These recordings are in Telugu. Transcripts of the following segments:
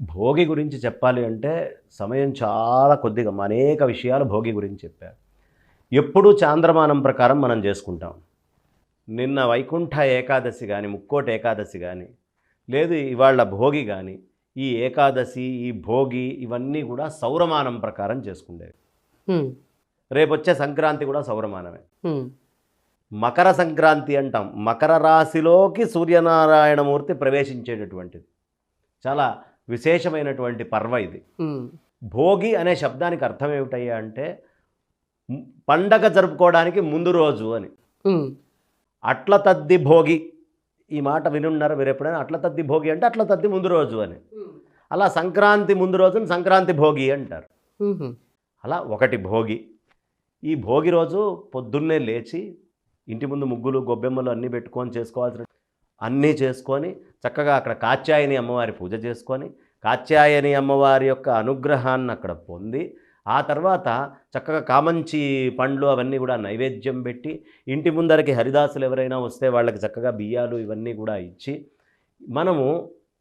భోగి గురించి చెప్పాలి అంటే సమయం చాలా కొద్దిగా అనేక విషయాలు భోగి గురించి చెప్పారు. ఎప్పుడూ చాంద్రమానం ప్రకారం మనం చేసుకుంటాం. నిన్న వైకుంఠ ఏకాదశి కానీ ముక్కోటి ఏకాదశి కానీ లేదు ఇవాళ భోగి కానీ ఈ ఏకాదశి ఈ భోగి ఇవన్నీ కూడా సౌరమానం ప్రకారం చేసుకుండేవి. రేపు వచ్చే సంక్రాంతి కూడా సౌరమానమే. మకర సంక్రాంతి అంటాం. మకర రాశిలోకి సూర్యనారాయణమూర్తి ప్రవేశించేటటువంటిది. చాలా విశేషమైనటువంటి పర్వ ఇది. భోగి అనే శబ్దానికి అర్థం ఏమిటయ్యా అంటే పండగ జరుపుకోవడానికి ముందు రోజు అని. అట్ల తద్ది భోగి. ఈ మాట వినున్నారు మీరు ఎప్పుడైనా? అట్ల తద్ది భోగి అంటే అట్ల తద్ది ముందు రోజు అని. అలా సంక్రాంతి ముందు రోజున సంక్రాంతి భోగి అంటారు. అలా ఒకటి భోగి. ఈ భోగి రోజు పొద్దున్నే లేచి ఇంటి ముందు ముగ్గులు గొబ్బెమ్మలు అన్నీ పెట్టుకొని చేసుకోవాల్సిన అన్నీ చేసుకొని చక్కగా అక్కడ కాత్యాయని అమ్మవారి పూజ చేసుకొని కాత్యాయని అమ్మవారి యొక్క అనుగ్రహాన్ని అక్కడ పొంది ఆ తర్వాత చక్కగా కామంచి పండ్లు అవన్నీ కూడా నైవేద్యం పెట్టి ఇంటి ముందరకి హరిదాసులు ఎవరైనా వస్తే వాళ్ళకి చక్కగా బియ్యాలు ఇవన్నీ కూడా ఇచ్చి మనము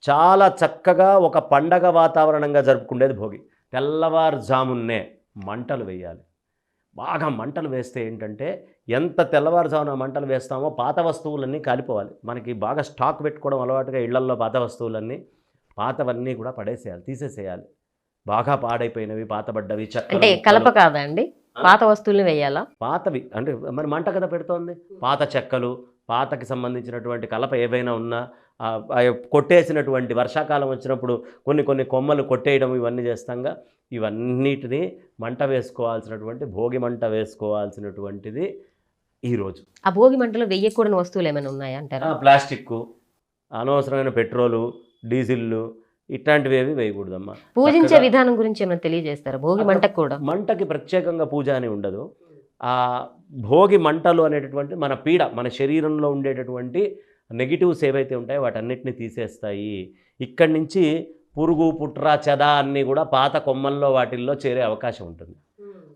చాలా చక్కగా ఒక పండగ వాతావరణంగా జరుపుకునేది భోగి. తెల్లవారుజామున్నే మంటలు వేయాలి. బాగా మంటలు వేస్తే ఏంటంటే ఎంత తెల్లవారుజామున మంటలు వేస్తామో పాత వస్తువులన్నీ కాలిపోవాలి. మనకి బాగా స్టాక్ పెట్టుకోవడం అలవాటుగా ఇళ్ళల్లో పాత వస్తువులన్నీ పాతవన్నీ కూడా పడేసేయాలి తీసేసేయాలి. బాగా పాడైపోయినవి పాతబడ్డవి అంటే. కలప కాదా అండి? పాత వస్తువుల్ని వేయాలా? పాతవి. అంటే మరి మంట కదా పెడుతోంది? పాత చెక్కలు పాతకి సంబంధించినటువంటి కలప ఏవైనా ఉన్నా కొట్టేసినటువంటి వర్షాకాలం వచ్చినప్పుడు కొన్ని కొన్ని కొమ్మలు కొట్టేయడం ఇవన్నీ చేస్తాంగా. ఇవన్నిటిని మంట వేసుకోవాల్సినటువంటి భోగి మంట వేసుకోవాల్సినటువంటిది ఈరోజు ఆ భోగి మంటలో వెయ్యకూడని వస్తువులు ఏమైనా ఉన్నాయా అంటారా? ప్లాస్టిక్ అనవసరమైన పెట్రోలు డీజిల్లు ఇట్లాంటివి ఏవి వేయకూడదమ్మా. పూజించే విధానం గురించి ఏమైనా తెలియజేస్తారా? భోగి మంటకు కూడా. మంటకి ప్రత్యేకంగా పూజ అని ఉండదు. ఆ భోగి మంటలు అనేటటువంటి మన పీడ మన శరీరంలో ఉండేటటువంటి నెగిటివ్స్ ఏవైతే ఉంటాయో వాటన్నిటిని తీసేస్తాయి. ఇక్కడి నుంచి పురుగు పుట్ర చెద అన్నీ కూడా పాత కొమ్మల్లో వాటిల్లో చేరే అవకాశం ఉంటుంది.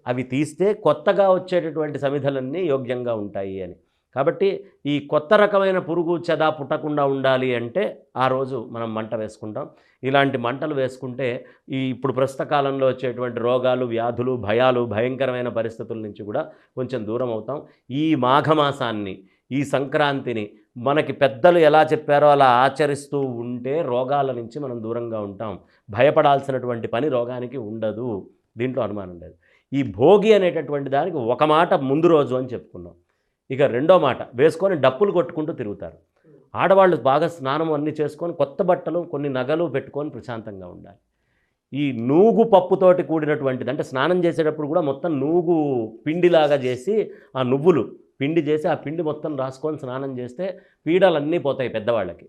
అవి తీస్తే కొత్తగా వచ్చేటటువంటి సమిధలన్నీ యోగ్యంగా ఉంటాయి అని. కాబట్టి ఈ కొత్త రకమైన పురుగు చెద పుట్టకుండా ఉండాలి అంటే ఆ రోజు మనం మంట వేసుకుంటాం. ఇలాంటి మంటలు వేసుకుంటే ఈ ఇప్పుడు ప్రస్తుత కాలంలో వచ్చేటువంటి రోగాలు వ్యాధులు భయాలు భయంకరమైన పరిస్థితుల నుంచి కూడా కొంచెం దూరం అవుతాం. ఈ మాఘమాసాన్ని ఈ సంక్రాంతిని మనకి పెద్దలు ఎలా చెప్పారో అలా ఆచరిస్తూ ఉంటే రోగాల నుంచి మనం దూరంగా ఉంటాం. భయపడాల్సినటువంటి పని రోగానికి ఉండదు. దీంట్లో అనుమానం లేదు. ఈ భోగి అనేటటువంటి దానికి ఒక మాట ముందు రోజు అని చెప్పుకున్నాం. ఇక రెండో మాట వేసుకొని డప్పులు కొట్టుకుంటూ తిరుగుతారు. ఆడవాళ్ళు బాగా స్నానం అన్నీ చేసుకొని కొత్త బట్టలు కొన్ని నగలు పెట్టుకొని ప్రశాంతంగా ఉండాలి. ఈ నూగు పప్పుతోటి కూడినటువంటిది అంటే స్నానం చేసేటప్పుడు కూడా మొత్తం నూగు పిండిలాగా చేసి ఆ నువ్వులు పిండి చేసి ఆ పిండి మొత్తం రాసుకొని స్నానం చేస్తే పీడలన్నీ పోతాయి పెద్దవాళ్ళకి.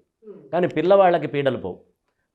కానీ పిల్లవాళ్ళకి పీడలు పోవు.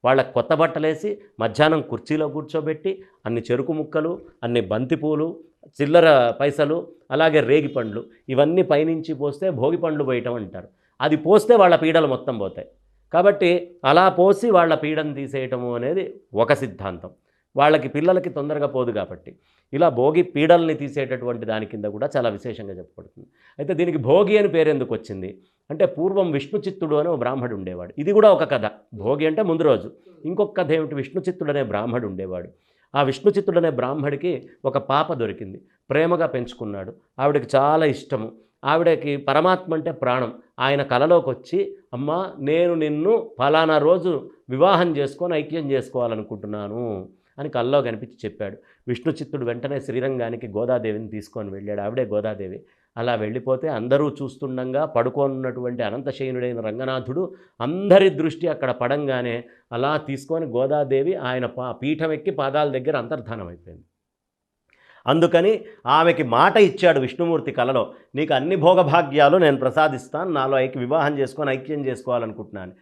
వాళ్ళకి కొత్త బట్టలేసి మధ్యాహ్నం కుర్చీలో కూర్చోబెట్టి అన్ని చెరుకు ముక్కలు అన్ని బంతిపూలు చిల్లర పైసలు అలాగే రేగి పండ్లు ఇవన్నీ పైనుంచి పోస్తే భోగి పండ్లు పోయటం అంటారు. అది పోస్తే వాళ్ళ పీడలు మొత్తం పోతాయి. కాబట్టి అలా పోసి వాళ్ళ పీడను తీసేయటము అనేది ఒక సిద్ధాంతం. వాళ్ళకి పిల్లలకి తొందరగా పోదు కాబట్టి. ఇలా భోగి పీడల్ని తీసేటటువంటి దాని కింద కూడా చాలా విశేషంగా చెప్పబడుతుంది. అయితే దీనికి భోగి అని పేరు ఎందుకు వచ్చింది? అంటే పూర్వం విష్ణుచిత్తుడు అనే అని ఒక బ్రాహ్మడు ఉండేవాడు. ఇది కూడా ఒక కథ. భోగి అంటే ముందు రోజు. ఇంకొక కథ ఏమిటి? విష్ణుచిత్తుడు అనే బ్రాహ్మడు ఉండేవాడు. ఆ విష్ణుచిత్తుడు అనే బ్రాహ్మడికి ఒక పాప దొరికింది. ప్రేమగా పెంచుకున్నాడు. ఆవిడకి చాలా ఇష్టము. ఆవిడకి పరమాత్మ అంటే ప్రాణం. ఆయన కలలోకి వచ్చి అమ్మా నేను నిన్ను ఫలానా రోజు వివాహం చేసుకొని ఐక్యం చేసుకోవాలనుకుంటున్నాను. అని కల్లో కనిపించి చెప్పాడు. విష్ణు చిత్తుడు వెంటనే శ్రీరంగానికి గోదాదేవిని తీసుకొని వెళ్ళాడు. ఆవిడే గోదాదేవి. అలా వెళ్ళిపోతే అందరూ చూస్తుండగా పడుకోనున్నటువంటి అనంతశయనుడైన రంగనాథుడు అందరి దృష్టి అక్కడ పడంగానే అలా తీసుకొని గోదాదేవి ఆయన పా పీఠం ఎక్కి పాదాల దగ్గర అంతర్ధానం అయిపోయింది. అందుకని ఆమెకి మాట ఇచ్చాడు విష్ణుమూర్తి కలలో నీకు అన్ని భోగభాగ్యాలు నేను ప్రసాదిస్తాను. నాలో ఐక్య వివాహం చేసుకొని ఐక్యం చేసుకోవాలనుకుంటున్నాను.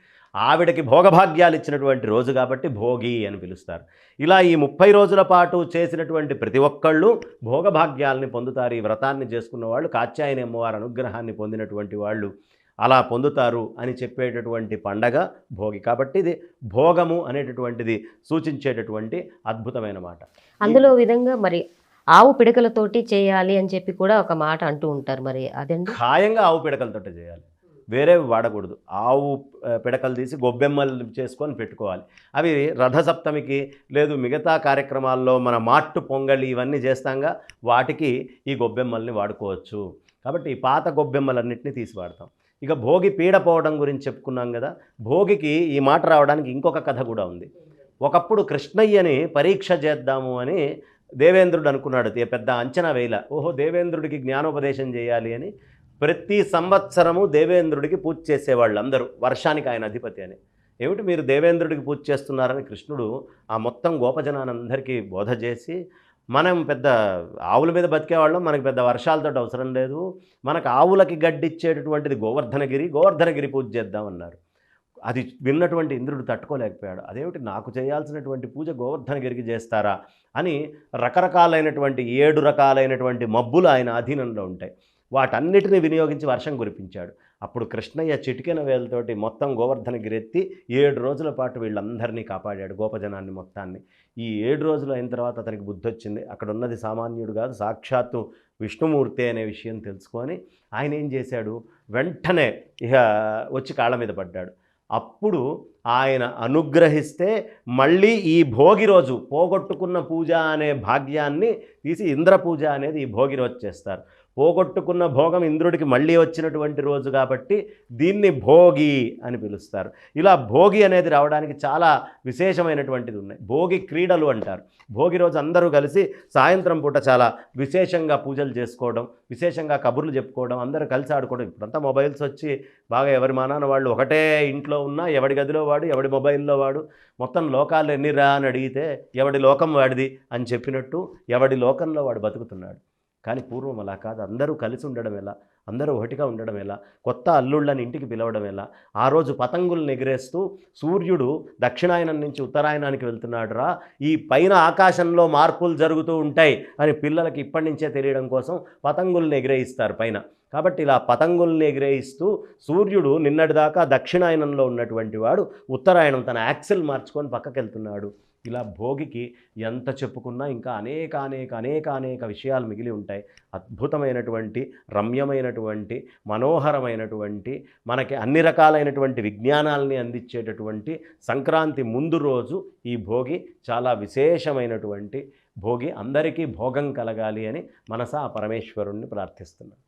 ఆవిడకి భోగభాగ్యాలు ఇచ్చినటువంటి రోజు కాబట్టి భోగి అని పిలుస్తారు. ఇలా ఈ ముప్పై రోజుల పాటు చేసినటువంటి ప్రతి ఒక్కళ్ళు భోగభాగ్యాలని పొందుతారు. ఈ వ్రతాన్ని చేసుకున్న వాళ్ళు కాత్యాయని అమ్మవారి అనుగ్రహాన్ని పొందినటువంటి వాళ్ళు అలా పొందుతారు అని చెప్పేటటువంటి పండగ భోగి. కాబట్టి ఇది భోగము అనేటటువంటిది సూచించేటటువంటి అద్భుతమైన మాట. అందులో విధంగా మరి ఆవు పిడకలతోటి చేయాలి అని చెప్పి కూడా ఒక మాట అంటూ ఉంటారు మరి అదండి? ఖాయంగా ఆవు పిడకలతో చేయాలి. వేరేవి వాడకూడదు. ఆవు పిడకలు తీసి గొబ్బెమ్మలు చేసుకొని పెట్టుకోవాలి. అవి రథసప్తమికి లేదు మిగతా కార్యక్రమాల్లో మన మాట్టు పొంగలి ఇవన్నీ చేస్తాంగా వాటికి ఈ గొబ్బెమ్మల్ని వాడుకోవచ్చు. కాబట్టి ఈ పాత గొబ్బెమ్మలన్నింటినీ తీసి వాడతాం. ఇక భోగి పీడపోవడం గురించి చెప్పుకున్నాం కదా భోగికి ఈ మాట రావడానికి ఇంకొక కథ కూడా ఉంది. ఒకప్పుడు కృష్ణయ్యని పరీక్ష చేద్దాము అని దేవేంద్రుడు అనుకున్నాడు ఏ పెద్ద అంచనా వేయల. ఓహో దేవేంద్రుడికి జ్ఞానోపదేశం చేయాలి అని. ప్రతి సంవత్సరము దేవేంద్రుడికి పూజ చేసేవాళ్ళు అందరూ వర్షానికి ఆయన అధిపతి అని. ఏమిటి మీరు దేవేంద్రుడికి పూజ చేస్తున్నారని కృష్ణుడు ఆ మొత్తం గోపజనానందరికీ బోధ చేసి మనం పెద్ద ఆవుల మీద బతికేవాళ్ళం మనకి పెద్ద వర్షాలతో అవసరం లేదు మనకు ఆవులకి గడ్డిచ్చేటటువంటిది గోవర్ధనగిరి గోవర్ధనగిరి పూజ చేద్దామన్నారు. అది విన్నటువంటి ఇంద్రుడు తట్టుకోలేకపోయాడు. అదేమిటి నాకు చేయాల్సినటువంటి పూజ గోవర్ధనగిరికి చేస్తారా అని రకరకాలైనటువంటి ఏడు రకాలైనటువంటి మబ్బులు ఆయన అధీనంలో ఉంటాయి. వాటన్నిటిని వినియోగించి వర్షం కురిపించాడు. అప్పుడు కృష్ణయ్య చిటికెన వేలతోటి మొత్తం గోవర్ధనగిరి ఎత్తి ఏడు రోజుల పాటు వీళ్ళందరినీ కాపాడాడు గోపజనాన్ని మొత్తాన్ని. ఈ ఏడు రోజులు అయిన తర్వాత అతనికి బుద్ధి వచ్చింది అక్కడ ఉన్నది సామాన్యుడు కాదు సాక్షాత్తు విష్ణుమూర్తి అనే విషయం తెలుసుకొని ఆయన ఏం చేశాడు? వెంటనే ఇక వచ్చి కాళ్ళ మీద పడ్డాడు. అప్పుడు ఆయన అనుగ్రహిస్తే మళ్ళీ ఈ భోగి రోజు పోగొట్టుకున్న పూజ అనే భాగ్యాన్ని తీసి ఇంద్ర పూజ అనేది ఈ భోగి రోజు చేస్తారు. పోగొట్టుకున్న భోగం ఇంద్రుడికి మళ్ళీ వచ్చినటువంటి రోజు కాబట్టి దీన్ని భోగి అని పిలుస్తారు. ఇలా భోగి అనేది రావడానికి చాలా విశేషమైనటువంటిది ఉన్నాయి. భోగి క్రీడలు అంటారు. భోగి రోజు అందరూ కలిసి సాయంత్రం పూట చాలా విశేషంగా పూజలు చేసుకోవడం విశేషంగా కబుర్లు చెప్పుకోవడం అందరూ కలిసి ఆడుకోవడం. ఇప్పుడంతా మొబైల్స్ వచ్చి బాగా ఎవరి మానాన వాళ్ళు ఒకటే ఇంట్లో ఉన్నా ఎవడి గదిలో వాడు ఎవడి మొబైల్లో వాడు. మొత్తం లోకాలు ఎన్నిరా అని అడిగితే ఎవడి లోకం వాడిది అని చెప్పినట్టు ఎవడి లోకంలో వాడు బతుకుతున్నాడు. కానీ పూర్వం అలా కాదు. అందరూ కలిసి ఉండడం ఎలా? అందరూ ఒకటిగా ఉండడం ఎలా? కొత్త అల్లుళ్ళని ఇంటికి పిలవడం ఎలా? ఆ రోజు పతంగులను ఎగిరేస్తూ సూర్యుడు దక్షిణాయనం నుంచి ఉత్తరాయణానికి వెళ్తున్నాడు రా. ఈ పైన ఆకాశంలో మార్పులు జరుగుతూ ఉంటాయి అని పిల్లలకి ఇప్పటి నుంచే తెలియడం కోసం పతంగుల్ని ఎగిరేయిస్తారు పైన. కాబట్టి ఇలా పతంగుల్ని ఎగిరేయిస్తూ సూర్యుడు నిన్నటిదాకా దక్షిణాయనంలో ఉన్నటువంటి వాడు ఉత్తరాయణం తన యాక్సిల్ మార్చుకొని పక్కకెళ్తున్నాడు. ఇలా భోగికి ఎంత చెప్పుకున్నా ఇంకా అనేక అనేక అనేక అనేక విషయాలు మిగిలి ఉంటాయి. అద్భుతమైనటువంటి రమ్యమైనటువంటి మనోహరమైనటువంటి మనకి అన్ని రకాలైనటువంటి విజ్ఞానాల్ని అందించేటటువంటి సంక్రాంతి ముందు రోజు ఈ భోగి చాలా విశేషమైనటువంటి భోగి అందరికీ భోగం కలగాలి అని మనసా పరమేశ్వరుణ్ణి ప్రార్థిస్తున్నాను